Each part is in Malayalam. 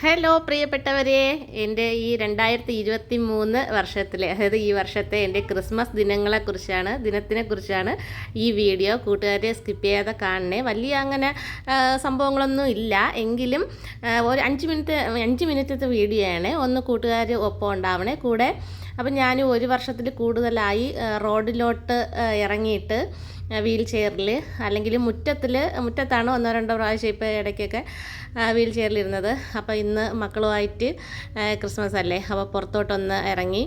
ഹലോ പ്രിയപ്പെട്ടവരെ എന്റെ ഈ രണ്ടായിരത്തി ഇരുപത്തി മൂന്ന് വർഷത്തിലെ അതായത് ഈ വർഷത്തെ എന്റെ ക്രിസ്മസ് ദിനങ്ങളെക്കുറിച്ചാണ് ദിനത്തിനെക്കുറിച്ചാണ് ഈ വീഡിയോ കൂട്ടുകാരെ സ്കിപ്പ് ചെയ്യാതെ കാണണേ. വലിയ അങ്ങനെ സംഭവങ്ങളൊന്നും ഇല്ല. എങ്കിലും ഒരു അഞ്ച് മിനിറ്റ് അഞ്ച് മിനിറ്റത്തെ വീഡിയോ ആണ് ഒന്ന് കൂട്ടുകാർ ഒപ്പം ഉണ്ടാവണേ. കൂടെ അപ്പം ഞാൻ ഒരു വർഷത്തിൽ കൂടുതലായി റോഡിലോട്ട് ഇറങ്ങിയിട്ട് വീൽ ചെയറിൽ അല്ലെങ്കിൽ മുറ്റത്തിൽ മുറ്റത്താണ് ഒന്നോ രണ്ടോ പ്രാവശ്യം ഇപ്പോൾ ഇടയ്ക്കൊക്കെ വീൽ ചെയറിലിരുന്നത്. അപ്പോൾ ഇന്ന് മക്കളുമായിട്ട് ക്രിസ്മസ് അല്ലേ? അപ്പോൾ പുറത്തോട്ടൊന്ന് ഇറങ്ങി.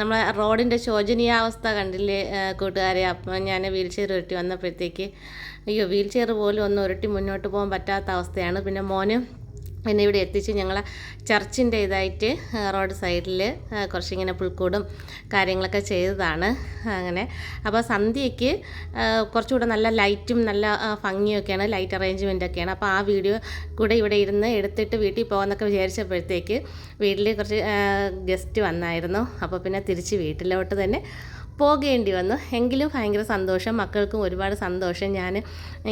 നമ്മളെ റോഡിന്റെ ശോചനീയാവസ്ഥ കണ്ടില്ലേ കൂട്ടുകാരെ? അപ്പം ഞാൻ വീൽ ചെയർ ഉരുട്ടി വന്നപ്പോഴത്തേക്ക് അയ്യോ വീൽ ചെയർ പോലും ഒന്ന് ഉരുട്ടി മുന്നോട്ട് പോകാൻ പറ്റാത്ത അവസ്ഥയാണ്. പിന്നെ മോന് എന്നെ ഇവിടെ എത്തിച്ച് ഞങ്ങൾ ചർച്ചിന്റെ ഇതായിട്ട് റോഡ് സൈഡിൽ കുറച്ചിങ്ങനെ പുൽക്കൂടും കാര്യങ്ങളൊക്കെ ചെയ്തതാണ് അങ്ങനെ. അപ്പോൾ സന്ധ്യയ്ക്ക് കുറച്ചുകൂടെ നല്ല ലൈറ്റും നല്ല ഭംഗിയൊക്കെയാണ് ലൈറ്റ് അറേഞ്ച്മെന്റ് ഒക്കെയാണ് അപ്പോൾ ആ വീഡിയോ കൂടെ ഇവിടെ ഇരുന്ന് എടുത്തിട്ട് വീട്ടിൽ പോകാമെന്നൊക്കെ വിചാരിച്ചപ്പോഴത്തേക്ക് വീട്ടിൽ കുറച്ച് ഗസ്റ്റ് വന്നായിരുന്നു. അപ്പോൾ പിന്നെ തിരിച്ച് വീട്ടിലോട്ട് തന്നെ പോകേണ്ടി വന്നു. എങ്കിലും ഭയങ്കര സന്തോഷം മക്കൾക്കും ഒരുപാട് സന്തോഷം. ഞാൻ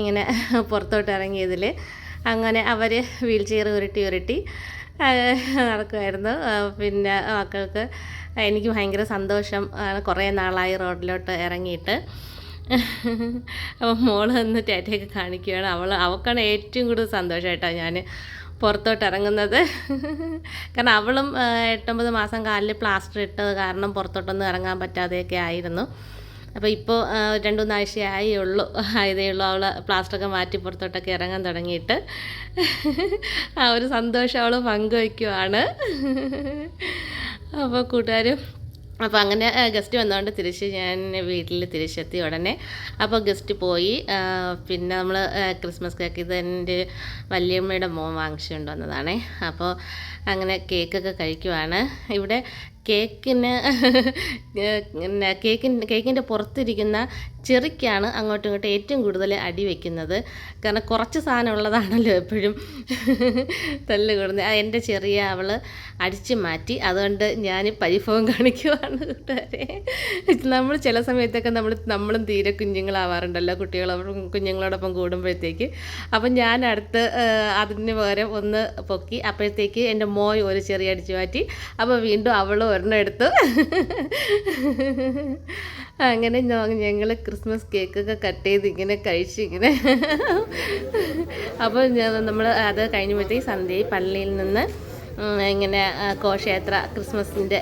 ഇങ്ങനെ പുറത്തോട്ട് ഇറങ്ങിയതിൽ അങ്ങനെ അവർ വീൽ ചെയർ ഉരുട്ടി ഉരുട്ടി നടക്കുമായിരുന്നു പിന്നെ മക്കൾക്ക് എനിക്ക് ഭയങ്കര സന്തോഷം. കുറേ നാളായി റോഡിലോട്ട് ഇറങ്ങിയിട്ട്. അപ്പോൾ മോൾ ഒന്ന് ടാറ്റയൊക്കെ കാണിക്കുകയാണ് അവൾ അവൾക്കാണ് ഏറ്റവും കൂടുതൽ സന്തോഷം കേട്ടോ ഞാൻ പുറത്തോട്ട് ഇറങ്ങുന്നത്. കാരണം അവളും എട്ടൊമ്പത് മാസം കാലിൽ പ്ലാസ്റ്റർ ഇട്ടത് കാരണം പുറത്തോട്ടൊന്നും ഇറങ്ങാൻ പറ്റാതെയൊക്കെ ആയിരുന്നു. അപ്പോൾ ഇപ്പോൾ രണ്ട് മൂന്നാഴ്ചയായേ ഉള്ളൂ ആയതേ ഉള്ളൂ. അവൾ പ്ലാസ്റ്ററൊക്കെ മാറ്റി പുറത്തോട്ടൊക്കെ ഇറങ്ങാൻ തുടങ്ങിയിട്ട്. ആ ഒരു സന്തോഷം അവൾ പങ്കുവയ്ക്കുവാണ് അപ്പോൾ കൂട്ടുകാരും അപ്പോൾ അങ്ങനെ ഗസ്റ്റ് വന്നതുകൊണ്ട് തിരിച്ച് ഞാൻ വീട്ടിൽ തിരിച്ചെത്തി ഉടനെ. അപ്പോൾ ഗസ്റ്റ് പോയി. പിന്നെ നമ്മൾ ക്രിസ്മസ് കേക്ക് ഇത് എന്റെ വല്യമ്മയുടെ മോൻ വാങ്ങിച്ചുകൊണ്ട് വന്നതാണേ. അപ്പോൾ അങ്ങനെ കേക്കൊക്കെ കഴിക്കുവാണ്. ഇവിടെ കേക്കിന് കേക്കിന്റെ കേക്കിന്റെ പുറത്തിരിക്കുന്ന ചെറിക്കാണ് അങ്ങോട്ടും ഇങ്ങോട്ടും ഏറ്റവും കൂടുതൽ അടി വയ്ക്കുന്നത് കാരണം കുറച്ച് സാധനം ഉള്ളതാണല്ലോ എപ്പോഴും തല്ല് കൂടുന്നത്. എന്റെ ചെറിയ അവൾ അടിച്ചു മാറ്റി. അതുകൊണ്ട് ഞാൻ പരിഭവം കാണിക്കുവാണ് കൂട്ടുകാരെ. നമ്മൾ ചില സമയത്തൊക്കെ നമ്മൾ നമ്മളും തീരെ കുഞ്ഞുങ്ങളാവാറുണ്ടല്ലോ. കുട്ടികളോടൊപ്പം കുഞ്ഞുങ്ങളോടൊപ്പം കൂടുമ്പോഴത്തേക്ക്. അപ്പം ഞാൻ അടുത്ത് അതിന് പകരം ഒന്ന് പൊക്കി അപ്പോഴത്തേക്ക് എന്റെ മോയ് ഒരു ചെറിയ അടിച്ചു മാറ്റി. അപ്പോൾ വീണ്ടും അവളും ഒരെണ്ണം എടുത്തു. അങ്ങനെ ഞങ്ങൾ ക്രിസ്മസ് കേക്കൊക്കെ കട്ട് ചെയ്ത് ഇങ്ങനെ കഴിച്ച് ഇങ്ങനെ. അപ്പോൾ നമ്മൾ അത് കഴിഞ്ഞപ്പോഴത്തേക്ക് സന്ധ്യയിൽ പള്ളിയിൽ നിന്ന് ഇങ്ങനെ ഘോഷയാത്ര ക്രിസ്മസിന്റെ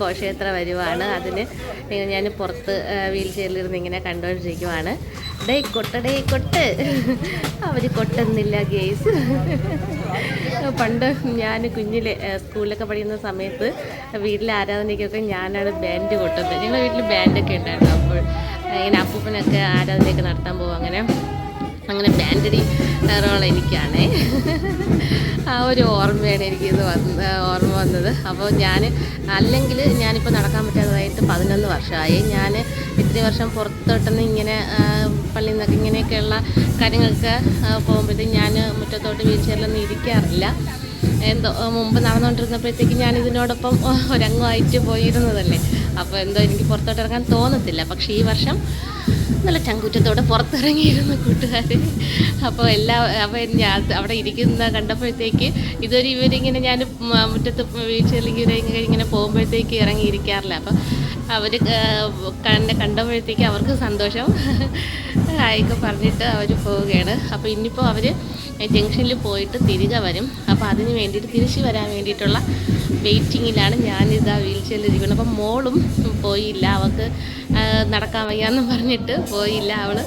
ഘോഷയാത്ര വരുവാണ്. അതിന് ഞാൻ പുറത്ത് വീൽ ചെയറിലിരുന്ന് ഇങ്ങനെ കണ്ടുകൊണ്ടിരിക്കുവാണ് ഡേ കൊട്ട ഡേ കൊട്ട്. അവർ കൊട്ടുന്നില്ല ഗേസ് പണ്ട് ഞാൻ കുഞ്ഞിലെ ആ, സ്കൂളിലൊക്കെ പഠിക്കുന്ന സമയത്ത് വീട്ടിലെ ആരാധനയ്ക്കൊക്കെ ഞാനാണ് ബാൻഡ് കൊട്ടുന്നത്. ഞങ്ങളുടെ വീട്ടിൽ ബാൻഡൊക്കെ ഉണ്ടായിരുന്നു അപ്പോൾ ഇങ്ങനെ അപ്പൂപ്പനൊക്കെ ആരാധനയൊക്കെ നടത്താൻ പോകും അങ്ങനെ. അങ്ങനെ ബാൻഡഡി റോൾ എനിക്കാണേ. ആ ഒരു ഓർമ്മയാണ് എനിക്കിത് വന്ന് ഓർമ്മ വന്നത്. അപ്പോൾ ഞാൻ അല്ലെങ്കിൽ ഞാനിപ്പോൾ നടക്കാൻ പറ്റാത്തതായിട്ട് പതിനൊന്ന് വർഷമായി. ഞാൻ ഇത്രയും വർഷം പുറത്തോട്ടൊന്ന് ഇങ്ങനെ പള്ളിയിൽ നിന്നൊക്കെ ഇങ്ങനെയൊക്കെയുള്ള കാര്യങ്ങൾക്ക് പോകുമ്പോഴത്തേക്കും ഞാൻ മുറ്റത്തോട്ട് വീഴ്ചയിലൊന്നും ഇരിക്കാറില്ല. എന്തോ മുമ്പ് നടന്നുകൊണ്ടിരുന്നപ്പോഴത്തേക്ക് ഞാൻ ഇതിനോടൊപ്പം ഒരംഗമായിട്ട് പോയിരുന്നതല്ലേ? അപ്പോൾ എന്തോ എനിക്ക് പുറത്തോട്ട് ഇറങ്ങാൻ തോന്നത്തില്ല. പക്ഷേ ഈ വർഷം നല്ല ചങ്കുറ്റത്തോടെ പുറത്തിറങ്ങിയിരുന്നു കൂട്ടുകാർ അപ്പോൾ എല്ലാ അപ്പോൾ ഞാൻ അവിടെ ഇരിക്കുന്ന കണ്ടപ്പോഴത്തേക്ക് ഇതൊരു ഇവരിങ്ങനെ ഞാൻ മുറ്റത്ത് വീഴ്ചയിലേക്ക് ഇവരെ ഇങ്ങനെ പോകുമ്പോഴത്തേക്ക് ഇറങ്ങിയിരിക്കാറില്ല. അപ്പോൾ അവർ എന്നെ കണ്ടപ്പോഴത്തേക്ക് അവർക്ക് സന്തോഷം. ആയിക്കെ പറഞ്ഞിട്ട് അവർ പോവുകയാണ്. അപ്പോൾ ഇനിയിപ്പോൾ അവർ ജംഗ്ഷനിൽ പോയിട്ട് തിരികെ വരും. അപ്പോൾ അതിന് വേണ്ടിയിട്ട് തിരിച്ചു വരാൻ വേണ്ടിയിട്ടുള്ള വെയിറ്റിങ്ങിലാണ് ഞാനിതാ വീൽ ചെയറിലിരിക്കുന്നത്. അപ്പം മോളും പോയില്ല. അവൾക്ക് നടക്കാൻ വയ്യാന്ന് പറഞ്ഞിട്ട് പോയില്ല അവൾ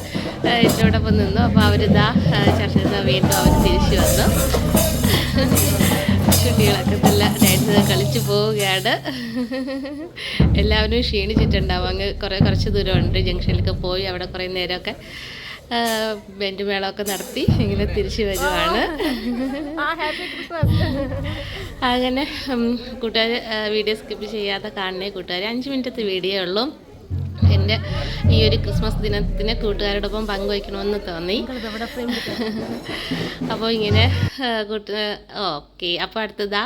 എന്നോടൊപ്പം നിന്നു. അപ്പോൾ അവരിതാ ചർച്ചയിൽ വീണ്ടും അവർ തിരിച്ചു വന്നു. കുട്ടികളൊക്കെ നല്ല ഡാൻസ് കളിച്ച് പോവുകയാണ്. എല്ലാവരും ക്ഷീണിച്ചിട്ടുണ്ടാവും. അങ്ങ് കുറേ കുറച്ച് ദൂരമുണ്ട്. ജംഗ്ഷനിലൊക്കെ പോയി അവിടെ കുറേ നേരമൊക്കെ ബെൻഡ് മേളമൊക്കെ നടത്തി ഇങ്ങനെ തിരിച്ചു വരുവാണ്. അങ്ങനെ കൂട്ടുകാർ വീഡിയോ സ്കിപ്പ് ചെയ്യാതെ കാണണേ കൂട്ടുകാർ അഞ്ച് മിനിറ്റത്തെ വീഡിയോ ഉള്ളൂ. എന്റെ ഈ ഒരു ക്രിസ്മസ് ദിനത്തിന് കൂട്ടുകാരോടൊപ്പം പങ്കുവയ്ക്കണമെന്ന് തോന്നി. അപ്പോൾ ഇങ്ങനെ കൂട്ട ഓക്കെ. അപ്പോൾ അടുത്തതാ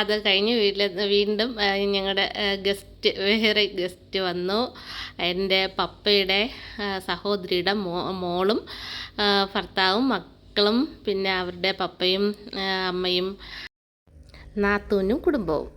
അത് കഴിഞ്ഞ് വീട്ടിൽ വീണ്ടും ഞങ്ങളുടെ ഗസ്റ്റ് വേറെ ഗസ്റ്റ് വന്നു. എന്റെ പപ്പയുടെ സഹോദരിയുടെ മോ മോളും ഭർത്താവും മക്കളും പിന്നെ അവരുടെ പപ്പയും അമ്മയും നാത്തൂനും കുടുംബവും.